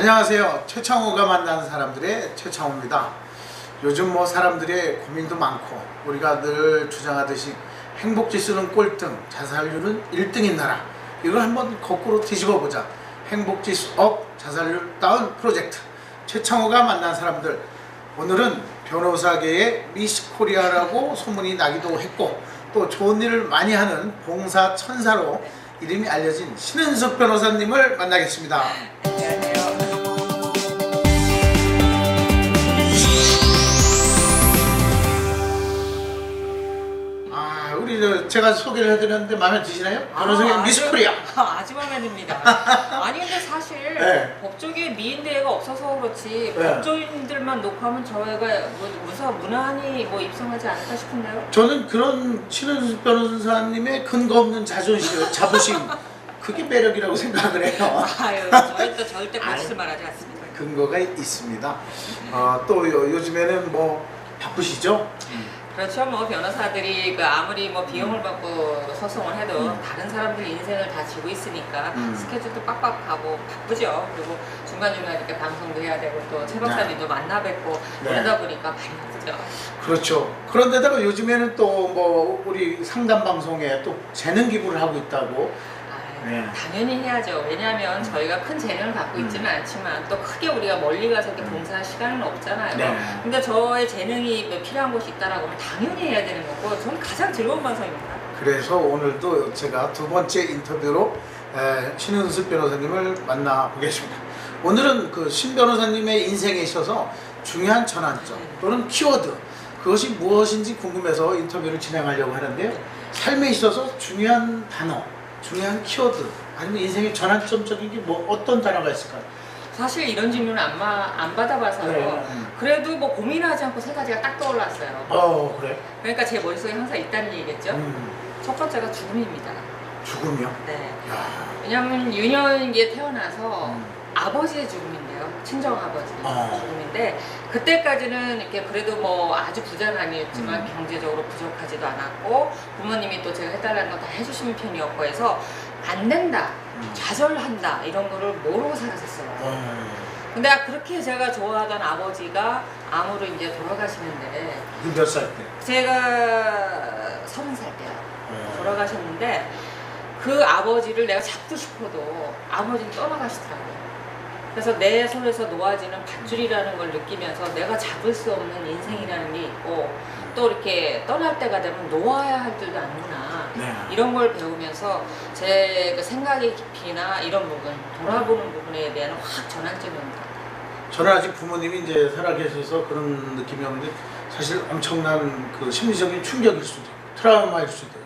안녕하세요. 최창호가 만나는 사람들의 최창호입니다. 요즘 뭐 사람들의 고민도 많고 우리가 늘 주장하듯이 행복지수는 꼴등, 자살률은 1등인 나라. 이걸 한번 거꾸로 뒤집어 보자. 행복지수 업, 자살률 다운 프로젝트. 최창호가 만난 사람들. 오늘은 변호사계의 미스 코리아라고 소문이 나기도 했고 또 좋은 일을 많이 하는 봉사 천사로 이름이 알려진 신은숙 변호사님을 만나겠습니다. 안녕하세요. 저 제가 소개를 해드렸는데 마음에 드시나요? 변호사계 아, 미스 아주- 코리아. 아, 아주 마음에 듭니다. 아니 근데 사실 네. 법조계 미인대회가 없어서 그렇지 네. 법조인들만 놓고 하면 저희가 뭐, 무사 무난히 뭐 입성하지 않을까 싶은데요. 저는 그런 신은숙 변호사님의 근거 없는 자존심, 자부심 그게 매력이라고 생각을 해요. 아유 저희 또 절대 아니. 거짓말하지 않습니다. 근거가 있습니다. 어, 또 요, 요즘에는 뭐 바쁘시죠? 그렇죠. 뭐 변호사들이 그 아무리 뭐 비용을 받고 소송을 해도 음. 다른 사람들 인생을 다 지고 있으니까 음. 스케줄도 빡빡하고 바쁘죠. 그리고 중간중간 이렇게 방송도 해야 되고 또 최 박사님도 만나 뵙고 네. 그러다 보니까 많이 바쁘죠. 그렇죠. 그런데다가 요즘에는 또 뭐 우리 상담 방송에 또 재능 기부를 하고 있다고. 네. 당연히 해야죠. 왜냐하면 저희가 큰 재능을 갖고 음. 있지는 않지만 또 크게 우리가 멀리 가서 이렇게 봉사할 시간은 없잖아요. 네. 근데 저의 재능이 뭐 필요한 곳이 있다라고 하면 당연히 해야 되는 거고 저는 가장 즐거운 방송입니다. 그래서 오늘도 제가 두 번째 인터뷰로 에, 신은숙 변호사님을 만나보겠습니다. 오늘은 그 신 변호사님의 인생에 있어서 중요한 전환점 또는 키워드 그것이 무엇인지 궁금해서 인터뷰를 진행하려고 하는데요. 삶에 있어서 중요한 단어, 중요한 키워드 아니면 인생의 전환점적인 게 뭐 어떤 단어가 있을까요? 사실 이런 질문을 안, 마, 안 받아봐서요. 네. 그래도 뭐 고민하지 않고 세 가지가 딱 떠올랐어요. 어 그래. 그러니까 제 머릿속에 항상 있다는 얘기겠죠. 음, 첫 번째가 죽음입니다. 죽음이요. 네. 야. 왜냐하면 유년기에 태어나서 음. 아버지의 죽음인데요. 친정 아버지 어. 죽음인데 그때까지는 이렇게 그래도 뭐 아주 부자는 아니었지만 음. 경제적으로 부족하지도 않았고 부모님이 또 제가 해달라는 거 다 해주시는 편이었고 해서 안 된다, 음. 좌절한다 이런 거를 모르고 살았었어요. 어, 근데 그렇게 제가 좋아하던 아버지가 암으로 이제 돌아가시는데 몇 살 때? 제가 서른 살 때요. 어. 돌아가셨는데 그 아버지를 내가 잡고 싶어도 아버지는 떠나가시더라고요. 그래서 내 손에서 놓아지는 밧줄이라는 걸 느끼면서 내가 잡을 수 없는 인생이라는 게 있고 또 이렇게 떠날 때가 되면 놓아야 할 줄도 아는구나. 네. 이런 걸 배우면서 제그 생각의 깊이나 이런 부분, 돌아보는 부분에 대한 확 전환점이 온것 같아요. 저는 아직 부모님이 이제 살아계셔서 그런 느낌이 없는데 사실 엄청난 그 심리적인 충격일 수도 있고 트라우마일 수도 있고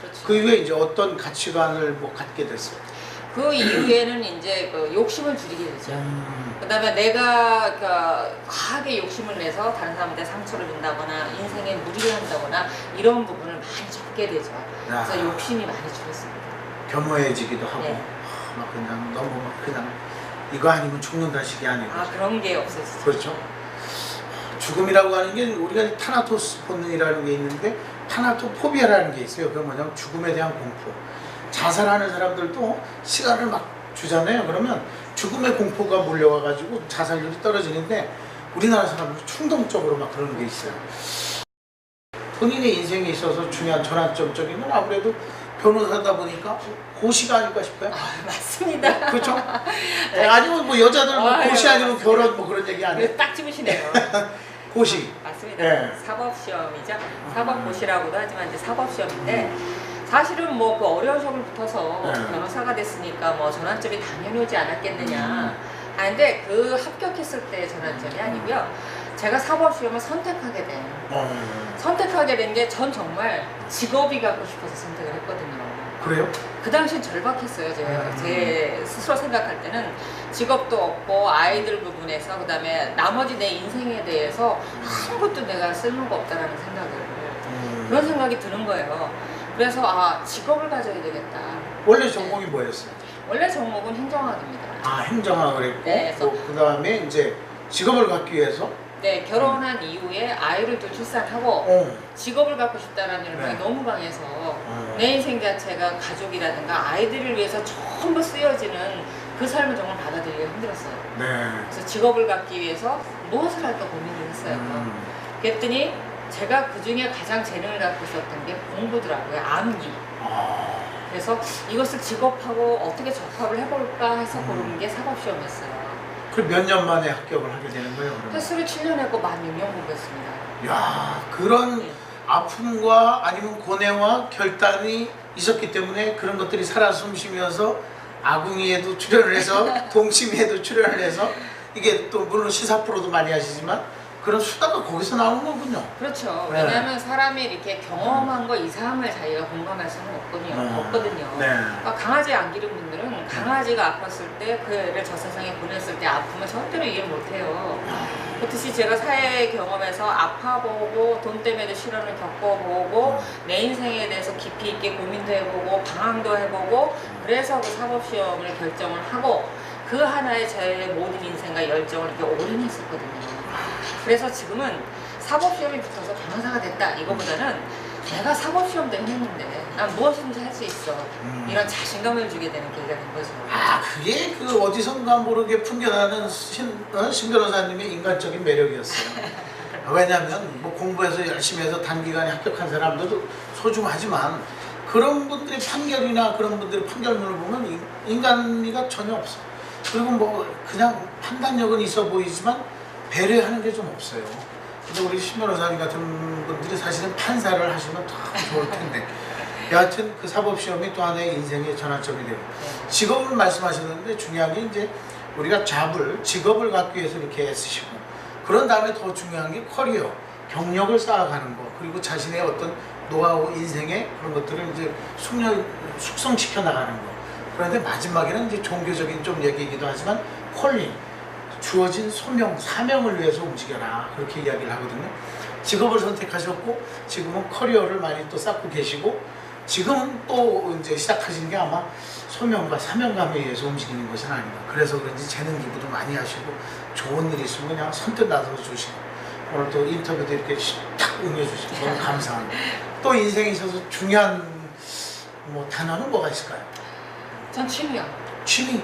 그렇죠. 그 이후에 이제 어떤 가치관을 뭐 갖게 됐어요. 그 이후에는 이제 그 욕심을 줄이게 되죠. 음, 그다음에 내가 그 과하게 욕심을 내서 다른 사람한테 상처를 준다거나 인생에 무리를 한다거나 이런 부분을 많이 접게 되죠. 야, 그래서 욕심이 많이 줄었습니다. 겸허해지기도 하고 네. 하, 막 그냥 너무 막 그냥 이거 아니면 죽는다 식이 아니고 아 그런 게 없어지죠. 그렇죠. 죽음이라고 하는 게 우리가 타나토스 본능이라는 게 있는데 타나토포비아라는 게 있어요. 그건 뭐냐면 죽음에 대한 공포. 자살하는 사람들도 시간을 막 주잖아요. 그러면 죽음의 공포가 몰려와가지고 자살률이 떨어지는데 우리나라 사람들 충동적으로 막 그러는 게 있어요. 본인의 인생에 있어서 중요한 전환점적인 건 아무래도 변호사다 보니까 고시가 아닐까 싶어요. 아, 맞습니다. 그렇죠? 예, 아니면 뭐 여자들 뭐 아유, 고시 아니면 맞습니다. 결혼 뭐 그런 얘기 아니에요? 그래, 딱 집으시네요. 고시. 맞습니다. 네. 사법 시험이죠. 사법 고시라고도 하지만 이제 사법 시험인데 사실은 뭐 그 어려운 시험을 붙어서 네. 변호사가 됐으니까 뭐 전환점이 당연히 오지 않았겠느냐. 음. 하는데 그 합격했을 때 전환점이 아니고요. 제가 사법 시험을 선택하게 된 어, 선택하게 된 게 전 정말 직업이 갖고 싶어서 선택을 했거든요. 그래요? 그 당시엔 절박했어요. 제가 음. 제 스스로 생각할 때는 직업도 없고 아이들 부분에서 그 다음에 나머지 내 인생에 대해서 아무것도 내가 쓸모가 없다라는 생각을 음. 그런 생각이 드는 거예요. 그래서 아 직업을 가져야 되겠다. 원래 전공이 뭐였어요? 원래 전공은 행정학입니다. 아 행정학을 했고 네, 그래서- 그 다음에 이제 직업을 갖기 위해서 네 결혼한 이후에 아이를 둘 출산하고 어, 직업을 갖고 싶다라는 열망이 네. 너무 강해서 어. 내 인생 자체가 가족이라든가 아이들을 위해서 전부 쓰여지는 그 삶을 정말 받아들이기 힘들었어요. 네. 그래서 직업을 갖기 위해서 무엇을 할까 고민을 했어요. 음. 그랬더니 제가 그 중에 가장 재능을 갖고 있었던 게 공부더라고요. 암기. 아, 그래서 이것을 직업하고 어떻게 접합을 해볼까 해서 음. 고른 게 사법시험이었어요. 그몇 년 만에 합격을 하게 되는 거예요, 그러면? 횟수를 7년 했고 만 6년 공부했습니다. 야, 그런 예. 아픔과 아니면 고뇌와 결단이 있었기 때문에 그런 것들이 살아 숨쉬면서 아궁이에도 출연을 해서 동치미에도 출연을 해서 이게 또 물론 시사 프로도 많이 하시지만 그런 수다가 거기서 나오는 거군요. 그렇죠. 네. 왜냐하면 사람이 이렇게 경험한 거 이상을 자기가 공감할 수는 없거든요. 네. 없거든요. 네. 그러니까 강아지 안 기른 분들은 강아지가 아팠을 때 그 애를 저 세상에 보냈을 때 아픔을 절대로 이해 못해요. 그렇듯이 제가 사회 경험에서 아파보고 돈 때문에도 실현을 겪어보고 내 인생에 대해서 깊이 있게 고민도 해보고 방황도 해보고 그래서 그 사법시험을 결정을 하고 그 하나에 제 모든 인생과 열정을 이렇게 올인했었거든요. 그래서 지금은 사법시험이 붙어서 변호사가 됐다 이거보다는 내가 사법시험도 했는데 난 무엇이든지 할 수 있어 음. 이런 자신감을 주게 되는 계기가 된 거죠. 아, 그게 그 어디선가 모르게 풍겨나는 신, 어? 신 변호사님의 인간적인 매력이었어요. 왜냐하면 뭐 공부해서 열심히 해서 단기간에 합격한 사람들도 소중하지만 그런 분들의 판결이나 그런 분들의 판결문을 보면 인- 인간미가 전혀 없어. 그리고 뭐 그냥 판단력은 있어 보이지만 배려하는 게 좀 없어요. 근데 우리 신 변호 사님 같은 분들이 사실은 판사를 하시면 더 좋을 텐데. 여하튼 그 사법시험이 또 하나의 인생의 전환점이 되고 네. 직업을 말씀하셨는데 중요한 게 이제 우리가 잡을 직업을 갖기 위해서 이렇게 애쓰시고 그런 다음에 더 중요한 게 커리어 경력을 쌓아가는 거 그리고 자신의 어떤 노하우 인생의 그런 것들을 이제 숙련 숙성시켜 나가는 거 그런데 마지막에는 이제 종교적인 좀 얘기이기도 하지만 콜링 주어진 소명 사명을 위해서 움직여라 그렇게 이야기를 하거든요 직업을 선택하셨고 지금은 커리어를 많이 또 쌓고 계시고 지금 또 이제 시작하신 게 아마 소명과 사명감에 의해서 움직이는 것은 아닌가. 그래서 그런지 재능 기부도 많이 하시고 좋은 일이 있으면 그냥 선뜻 나서서 주시고 오늘 또 인터뷰도 이렇게 딱 응해주시고 너무 감사합니다. 또 인생에 있어서 중요한 뭐 단어는 뭐가 있을까요? 전 취미요. 취미.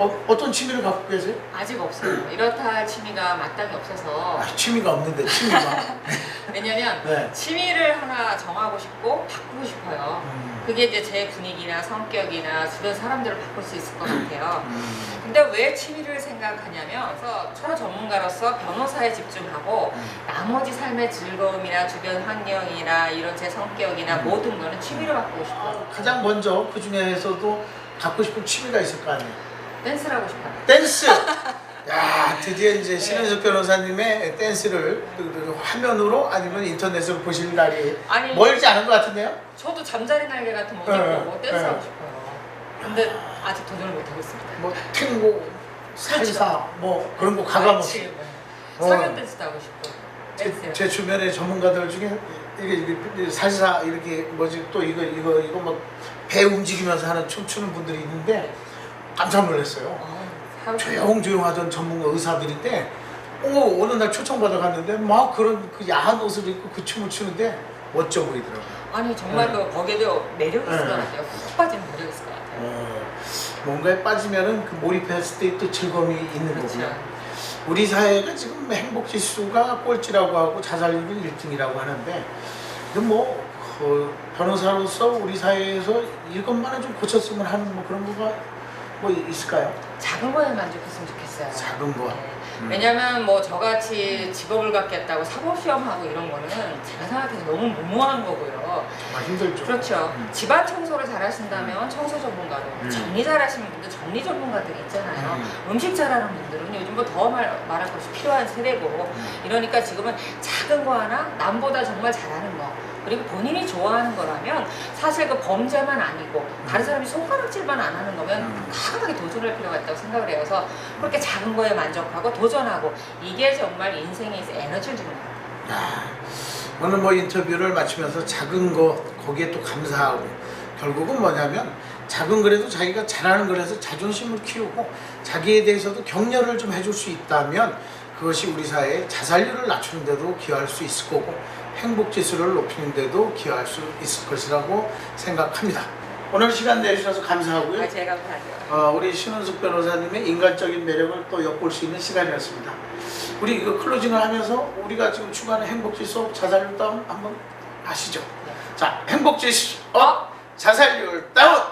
어, 어떤 취미를 갖고 계세요? 아직 없어요. 이렇다 할 취미가 마땅히 없어서 아, 취미가 없는데 취미가. 왜냐면 네. 취미를 하나 정하고 싶고 바꾸고 싶어요. 음, 그게 이제 제 분위기나 성격이나 주변 사람들을 바꿀 수 있을 것 같아요. 음, 근데 왜 취미를 생각하냐면 그래서 초 전문가로서 변호사에 집중하고 음. 나머지 삶의 즐거움이나 주변 환경이나 이런 제 성격이나 음. 모든 거는 취미로 바꾸고 싶어요. 아, 가장 먼저 그 중에서도 갖고 싶은 취미가 있을 거 아니에요? 댄스를 하고 싶어요. 댄스. 야 드디어 이제 신은숙 변호사님의 댄스를 화면으로 아니면 인터넷으로 보실 날이 아니 멀지 않은 것 같은데요? 저도 잠자리 날개 같은 거 네, 입고 댄스 네. 하고 싶어요. 근데 아직 도전을 못 하고 있습니다. 뭐 탱고, 살사 뭐 그런 거 가감없이. 그렇지. 어. 성현 댄스도 하고 싶고. 제. 제 주변의 전문가들 중에 이게, 이게 살사 이렇게 뭐지 또 이거 이거 이거 뭐 배 움직이면서 하는 춤추는 분들이 있는데 깜짝 놀랐어요. 어, 싶어요. 조용조용하던 전문가 의사들인데 오, 어느 날 초청받아 갔는데 막 그런 그 야한 옷을 입고 그 춤을 추는데 멋져 보이더라고요. 아니 정말 네. 그 거기에도 매력이 있을 네. 것 같아요. 훅 빠지는 매력이 있을 것 같아요. 어, 뭔가에 빠지면은 그 몰입했을 때 또 즐거움이 있는 그렇죠. 거고요. 우리 사회가 지금 행복 지수가 꼴찌라고 하고 자살률은 1등이라고 하는데 뭐그 변호사로서 우리 사회에서 이것만은 좀 고쳤으면 하는 뭐 그런 거가 뭐 있을까요? 작은 거에 만족했으면 좋겠어요. 작은 거. 네. 음. 왜냐면 뭐 저같이 직업을 갖겠다고 사법시험하고 이런 거는 제가 생각해서 너무 무모한 거고요. 정말 힘들죠. 그렇죠. 음. 집안 청소를 잘 하신다면 청소 전문가로, 음. 정리 잘 하시는 분들 정리 전문가들이 있잖아요. 음. 음. 식 잘하는 분들은 요즘 뭐더 말, 말할 것이 필요한 세대고 음. 이러니까 지금은 작은 거 하나 남보다 정말 잘하는 거 그리고 본인이 좋아하는 거라면 사실 그 범죄만 아니고 다른 사람이 손가락질만 안 하는 거면 음. 과감하게 도전할 필요가 있다고 생각을 해요. 그래서 그렇게 작은 거에 만족하고 도전하고 이게 정말 인생에 있어 에너지를 주는 거예요. 야, 오늘 뭐 인터뷰를 마치면서 작은 거 거기에 또 감사하고 결국은 뭐냐면 작은 거라도 자기가 잘하는 거라서 자존심을 키우고 자기에 대해서도 격려를 좀 해줄 수 있다면 그것이 우리 사회의 자살률을 낮추는 데도 기여할 수 있을 거고 행복 지수를 높이는 데도 기여할 수 있을 것이라고 생각합니다. 오늘 시간 내주셔서 감사하고요. 아, 제가 감사하죠. 어, 우리 신은숙 변호사님의 인간적인 매력을 또 엿볼 수 있는 시간이었습니다. 우리 이거 클로징을 하면서 우리가 지금 추구하는 행복지 수업 자살률 다운 한번 아시죠? 네. 자, 행복지 업, 자살률 다운!